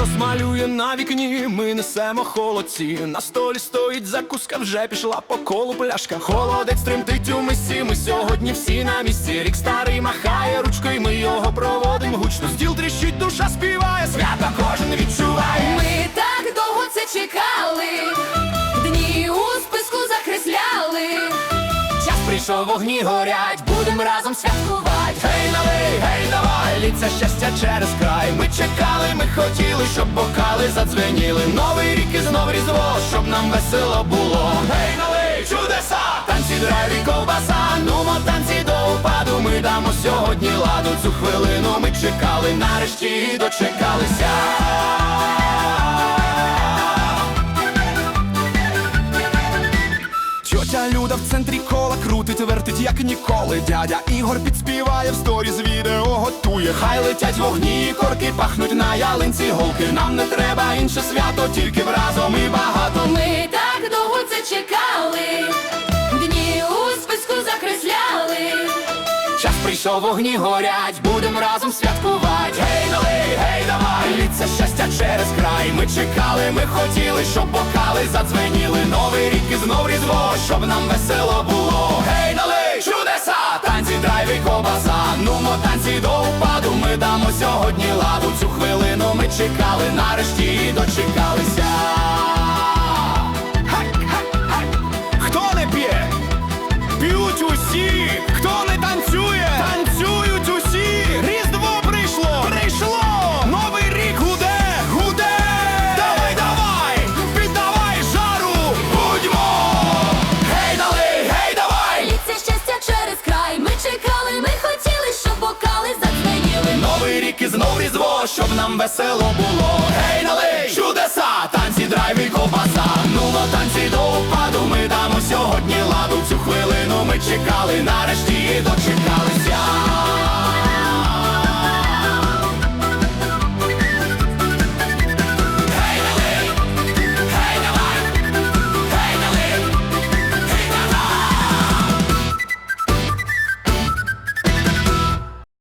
розмалює на вікні, ми несемо холодці. На столі стоїть закуска, вже пішла по колу пляшка. Холодець тремтить у мисі, ми сьогодні всі на місці. Рік старий махає ручкою, ми його проводимо гучно. Стіл тріщить, душа співає, свята кожен відчуває. Ми так довго це чекали, дні у списку закресляли. Час прийшов, вогні горять, будем разом святкувати. Гей, налий, гей, щастя через край. Ми чекали, ми хотіли, щоб бокали задзвеніли. Новий рік і знов різдво, щоб нам весело було. Гей, налий, чудеса, танці драйві ковбаса. Нумо танці до упаду. Ми дамо сьогодні ладу. Цю хвилину ми чекали, нарешті і дочекалися. Тьотя Люда в центрі кола крутить, вертить як ніколи. Дядя Ігор підспіває в сторі з відео готує. Хай летять вогні, корки пахнуть на ялинці голки. Нам не треба інше свято, тільки вразом і багато. Ми так довго це чекали, дні у списку закресляли. Час прийшов, вогні горять, будем разом святкувати. Гей, налий, гей, давай, літься щастя через край. Ми чекали, ми хотіли, щоб бокали задзвеніли. Новий рік і знов різдво, щоб нам весело було. Гей, налий, чудеса, танці, драйві, ковбаса. Нумо танці до упаду. Ми дамо сьогодні ладу. Цю хвилину ми чекали, нарешті і дочекалися. Щоб нам весело було. Гей, налий, чудеса, танці, драйв і ковбаса. Ну, на танці до впаду Ми дамо сьогодні ладу. Цю хвилину ми чекали, нарешті і дочекали.